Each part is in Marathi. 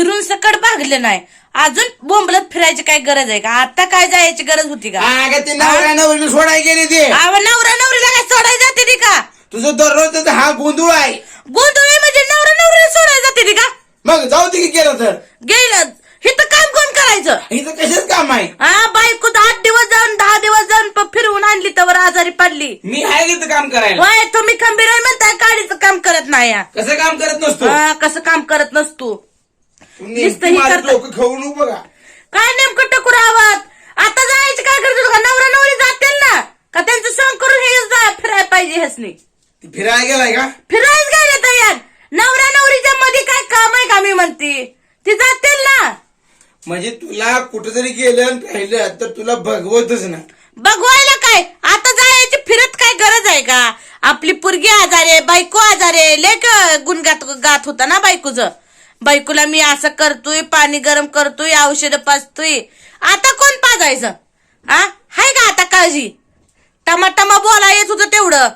फिरून सकट भागलं नाही. अजून बोंबलत फिरायची काय गरज आहे का? आता काय जायची गरज होती का? अगं ते नवऱ्या नवरीला सोडायला गेली ते. नवरा नवरीला काय सोडायला जाते ती का? तुझं दररोज हा गोंधळ आहे. गोंधळ आहे म्हणजे नवरा नवरीला सोडायला जाते ती का? मग जाऊ दे की केलं तर. गेलं. इथं काम कोण करायचं? इथं कशाच काम आहे? हा बायको तर आठ दिवस जाऊन दहा दिवस जाऊन फिरवून आणली तर आजारी पडली. मी आहे इथं काम करायला. होय तुम्ही खंबीर आहे म्हणताय काडीचं काम करत नाही. कसं काम करत नसतो? हा, कसं काम करत नसतो. नुसतं हे. लोक काय नेमकं टकूर आवाज? आता जायची काय करतो का नवरा नवरी जातील ना? का त्यांचं सण करून हे जा फिरायला पाहिजे हेच ती फिरायला गेलाय का? फिरायच गेले तयार. नवरा नवरीच्या मध्ये काय काम आहे का मी म्हणते? ती जातील ना. म्हणजे तुला कुठं जरी गेलं आणि राहिलं तर तुला भगवतच नाही बघवायला काय? आता जायची फिरत काय गरज आहे का? आपली पुरगी आजारी आहे बायको आजारी आहे. लेक गुणगात गात होता ना बायकोच. बायकोला मी असं करतोय पाणी गरम करतोय औषध पाजतोय. आता कोण पाजायचं? हा हाय का आता काळजी? टमा टमा बोला येत होतं तेवढं.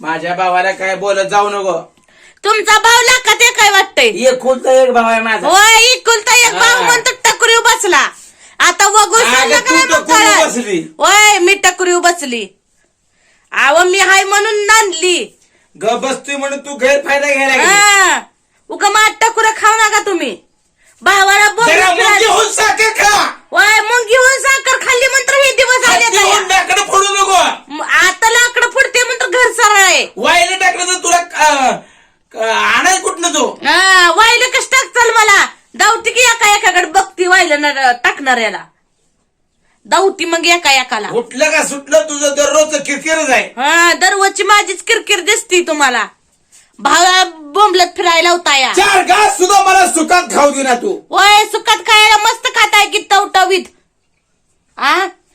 माझ्या भावाला काय बोलत जाऊ नको. तुमचा भाव लाखात ते काय वाटतंय. एक खुलता एक भाव आहे माझा. होय इकुलता एक भाव हा. म्हणतो टकरीव बसला. आता वगून अगं, सांगा तू काय मग टकुरीव कळलं? बसली. होय मी टकरीव बसली. आव मी हाय म्हणून नांदली. ग बसतोय म्हणून तू गैरफायदा घ्यायला गेली. हा. उगा माठ टकुरा खाऊ नका तुम्ही. भावाला होऊन साखर खा. होय मग घेऊन साखर खाल्ली म्हणतो हे दिवस आले लाकडं फोडू नको. आता लाकडं फुटते म्हणतो घर सरळ आहे. वायला टाकलं तर तुला आणाय कुठनं तू? हा वाहिलं कस टाकचाल मला? दावती की एका एकाकडे बघती वाहिलं टाकणाऱ्याला दावती मग एका एकाला. उठलं का सुटलं तुझं दररोज किरकिरच आहे. हा दररोजची माझीच किरकिर दिसती तुम्हाला. भावा बोंबलत फिरायला होता या. चार घास सुद्धा मला सुखात खाऊ दे ना तू. वय सुखात खायला मस्त खाताय की टवटवीत आ?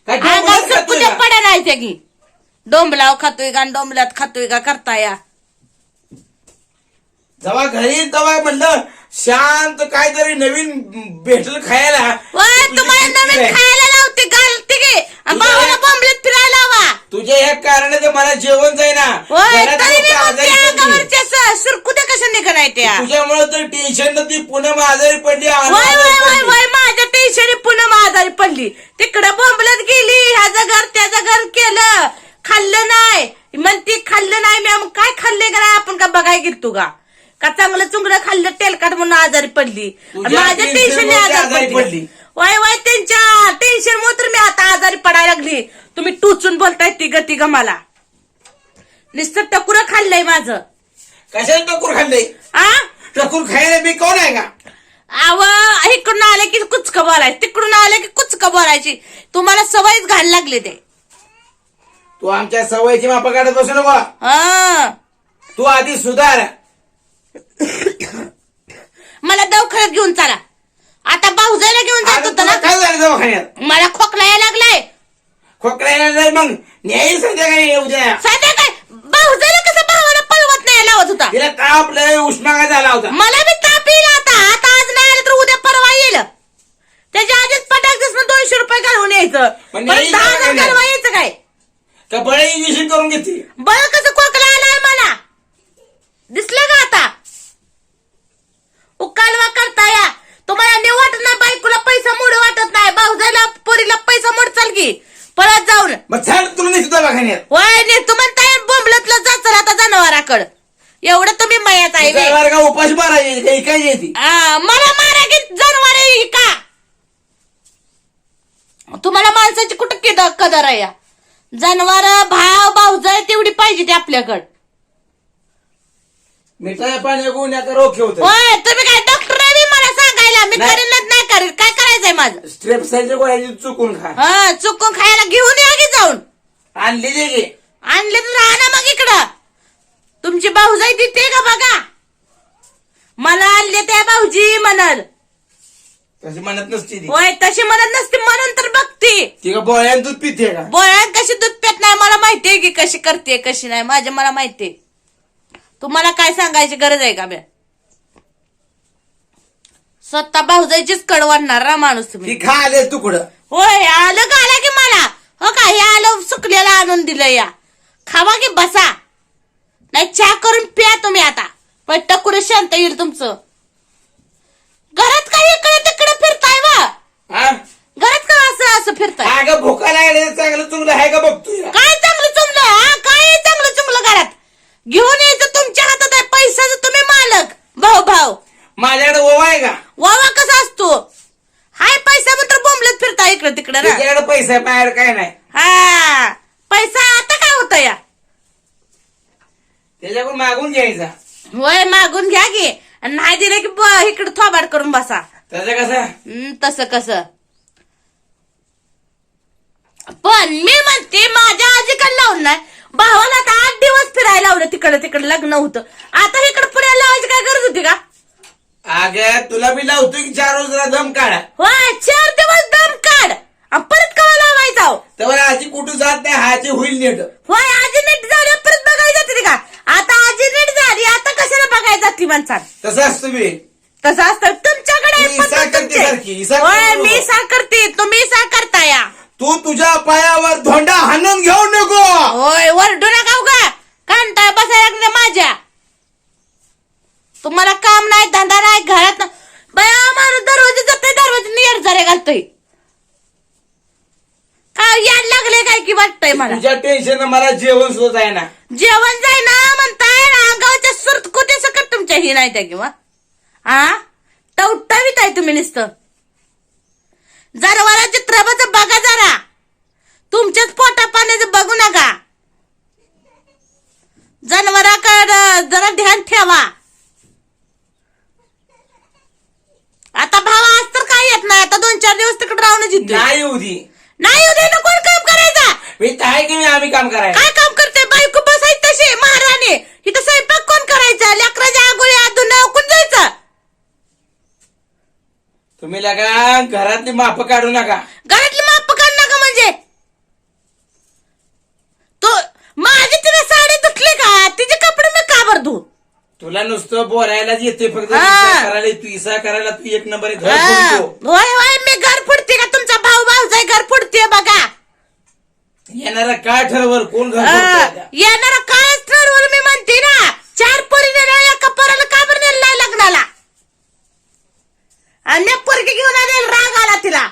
काय डोंबलात अंगात खातोय सुटकुत्या का? पडा नाही त्या की. डोंबलाव खातोय का आणि डोंबल्यात खातोय का करताया जेव्हा घरी तेव्हा म्हणलं शांत काहीतरी नवीन भेटल खायला. वय तुझी तुम्हाला नवीन आहे. खायला लावते घालते की. आणि तुझं भावाला बोंबलत फिरायला हवा तुझ्या ह्या कारणाने मला जेवण जाईना. घरात तरी मी म्हणते. अंगावरच्या सुरकुत्या कशा निघणार त्या तुझ्यामुळे तर टेन्शन ती पुन्हा आजारी पडली वय वय वय. वय माझ्या टेन्शन पुन्हा आजारी पडली. तिकडं बोंबलत गेली ह्याचं घर त्याचं घर केलं. खाल्लं नाही. म्हणती खाल्लं नाही मी काय खाल्ले का नाही आपण? का बघाय गेलतो का का चांगलं चुंगलं खाल्लं तेलकट म्हणून आजारी पडली. माझ्या टेन्शन ती आजारी पडली. वय वय त्यांच्या टेन्शन मुळे तर मी आता आजारी पडायला लागली. तुम्ही टुचून बोलताय तिघ तिघ मला. नुसतं टकुरं खाल्लंय माझं. कशाला टकूर खाल्ले आ? टकूर खायला मी कोण आहे का? आव इकडून आले की कुचक बोलायचं तिकडून आले की कुचक बोलायची. तुम्हाला सवयच घाल लागले ते. तू आमच्या सवयीची मापा काढत बसू नको. हा. तू आधी सुधार. मला दवाखान्यात घेऊन चला. आता भाऊजाईला घेऊन जात आता होता तुला ना काय झालं दवाखान्यात? मला खोकला यायला लागलाय. खोकला यायला नाही मग न्याय संध्याकाळी येऊ द्या सध्या काय भाऊजाईला कसं भावाला लावत होता. तिला ताप लय उष्माघात झाला होता. मला बी ताप येईल आता. आता आज नाही आलं तर उद्या परवा येईल. त्याच्या आधीच पटाक दिसणं दोनशे रुपये घालून यायचं. पण परत नाही दहा हजार. घालवा यायचं काय? का बळे इंजेक्शन करून घेते बळ कसं खोकला आलाय मला? दिसलं का आता? उकालवा करता या. तुम्हाला नाही वाटत नाही बायकोला पैसा मोड वाटत नाही. भाऊजाला पोरीला पैसा मोड चाल की. परत जाऊन. मग छान तुला नाही दवाखान्यात वय ने तुम्हाला बोंबलतलं जाचल आता जनावराकड एवढं तुम्ही मयात आहे बे. जनावर का उपाशी मारायची काही काय येते आ, मला मारा की जनावर आहे का? तुम्हाला माणसाची कुठं किद कदर आहे या? जनावर भाव भाऊजाय तेवढी पाहिजे ते आपल्याकडं. मिठाया पाण्या गुन्ह्याचा रोग ठेवतो होय तुम्ही काय डॉक्टर आहे बी मला सांगायला? मी नाही. करेनच नाही करेन काय करायचंय माझं? गोळ्याची चुकून खा. हा चुकून खायला घेऊन या की जाऊन? आणली गे आणले तर राहा ना मग इकडं. तुमची भाऊजाई देते का बघा? मला आणले त्या भाऊजी म्हणल तशी म्हणत नसती ती. होय तशी म्हणत नसते म्हणून तर बघते. ती का बोळ्यान दूध पिते का? बोळ्यात कशी दूध पेत नाही मला माहितीये की कशी करते कशी नाही माझे मला माहितीये तुम्हाला काय सांगायची गरज आहे का स्वतः भाऊजाईचीच कडवणार ना माणूस तुम्ही. ती खा आले तुकडं होय आलं का आलं की मला? हो का हे आलं सुकलेला आणून दिलं या. खावा की बसा. नाही चहा करून प्या तुम्ही आता. पण टकुर शांत येईल तुमचं? घरात काय इकडे तिकडे फिरताय वा. घरात का असं असं फिरताय? अगं लागले चांगलं चुंगलं आहे का काय चांगलं चुंबलं हा काय चांगलं चुंबलं घरात? घेऊन यायचं तुमच्या हातात आहे पैशाचं तुम्ही मालक. भाऊ भाऊ. माझ्याकडे ओवा आहे का? वावा कसा असतो? हाय पैसा मात्र बोंबलत फिरता इकडे तिकडे ना. तुझ्याकडे पैसा आहे माझ्याकडे काय नाही. हा पैसा आता काय होता या त्याच्याकडून मागून घ्यायचा. होय मागून घ्या की. आणि नाही दिले की इकडे थोबाड करून बसा. त्याचं कसं? हं, तसं कसं? पण मी म्हणते माझ्या आजीकडे लावून नाही. भावाला आता आठ दिवस फिरायला लावलं तिकडे तिकडे लग्न होतं. आता इकडे पुण्याला लावायची काय गरज होती का? अगं तुला मी लावतो की चार रोज जरा दम काढा. होय चार दिवस दम काढ. आणि परत कवा लावायचा हो? तर आजी कुठं जात नाही हाची होईल नीट होय आजी नीट झाली परत बघायला जाते का आता आजी नीट झाली आता कशाला बघायला जाते माणसात तसं असतं मी तसं असतं. तुमच्याकडे मी पद्धत इसा करते तुमची. सारखी, इसा होय करू मी नको. सा करते तुम्ही सा करताया तू तुझ्या पायावर धोंडा हाणून घेऊ नको. होय वरडू नका का कांटाळ बसायला लागले माझ्या. तुम्हाला काम नाही धंदा नाही घरात न- बया माणूस दरवाजे जातोय दरवाजे नियर जरे घालतोय. यायला लागले काय की वाटतंय मला? तुझ्या टेन्शन मला जेवण सुद्धा आहे ना जेवण जाय ना म्हणताय ना अंगावच्या सुरत कुठे सकट तुमच्या ही नाही त्या किंवा. हा टवटावीत आहे तुम्ही नुसतं. जरवारा चित्रपट बघा जरा. तुमच्याच पोटा पाण्याचं बघू नका. जनावराकडं जरा ध्यान ठेवा. आता भावा आज तर काय येत नाही. आता दोन चार दिवस तिकडे राहूनच येतो नाही येऊ दे. नाही उद्या ना कोण काम करायचा? मी तर आहे की मी आम्ही काम करायला? काय काम करते बायको बसायची तशी महाराणी. इथं स्वयंपाक कोण करायचा? लेकराच्या आगोळी आधून कोण जायचं. तुम्ही लगा घरातली माप काढू नका. घरातली माप काढ नका म्हणजे. तो माझी तिने साडी धुतली का? तिचे कपडे मी का बरं धू तुला नुसतं बोलायलाच येते फक्त. हा. इसा करायला तू इसा करायला तू एक नंबर हा. फोडतो. होय होय मी घर फुटते का तुमचा भाऊ भाऊजाई घर फुटते बघा येणारा काय ठरवर कोण घर? येणारा काय ठरवलं मी म्हणते ना चार पोरी नेल्या एका पोराला का बरं नेलं नाही लग्नाला? आणि पोरगी घेऊन आले राग आला तिला.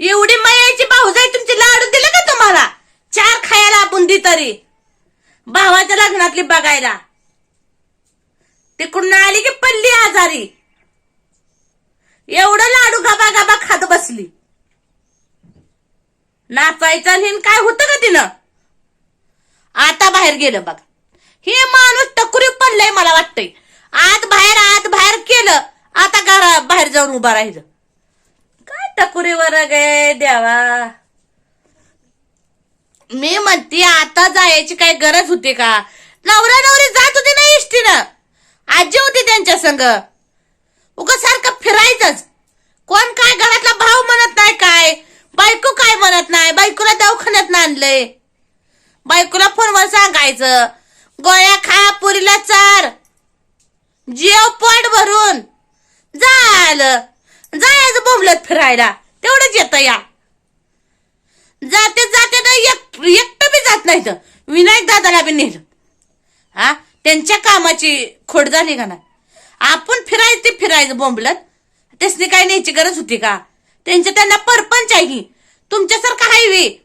एवढी मयाची भाऊजाई तुमची लाडू दिले का तुम्हाला? चार खायला बुंदी तरी. भावाच्या लग्नातली बघायला. तिकडून आली की पडली आजारी. एवढं लाडू गबा गबा खात बसली. नाचायचं आणि काय होतं का तिनं? आता बाहेर गेलं बघ. हे माणूस टकुरी पडलंय मला वाटतंय. आत बाहेर आत बाहेर केलं. आता घरा बाहेर जाऊन उभा राहिलं. काय टकुरीवर गे देवा? मी म्हणते आता जायची काय गरज होती का? नवरा नवरी जात होती ना इष्टीनं. आजी होती त्यांच्या संग. उग सारखं फिरायचंच. कोण काय घरातला भाव म्हणत नाही काय बायको काय म्हणत नाही बायकोला दवाखान्यात आणलंय. बायकोला फोनवर सांगायचं गोळ्या खा पुरीला चार. जेव पोट भरून. झालं. जायचं बोंबलत फिरायला. तेवढंच येतं या. जाते जाते ना एक एकटं बी जात नाही तर विनायक दादाला बी नेलं. हा? त्यांच्या कामाची खोड झाली का ना आपण फिरायचं ते फिरायचं बोंबलत. त्यासनी काय न्यायची गरज होती का? त्यांच्या त्यांना परपंच आहे की. तुमच्यासारखा हायवे.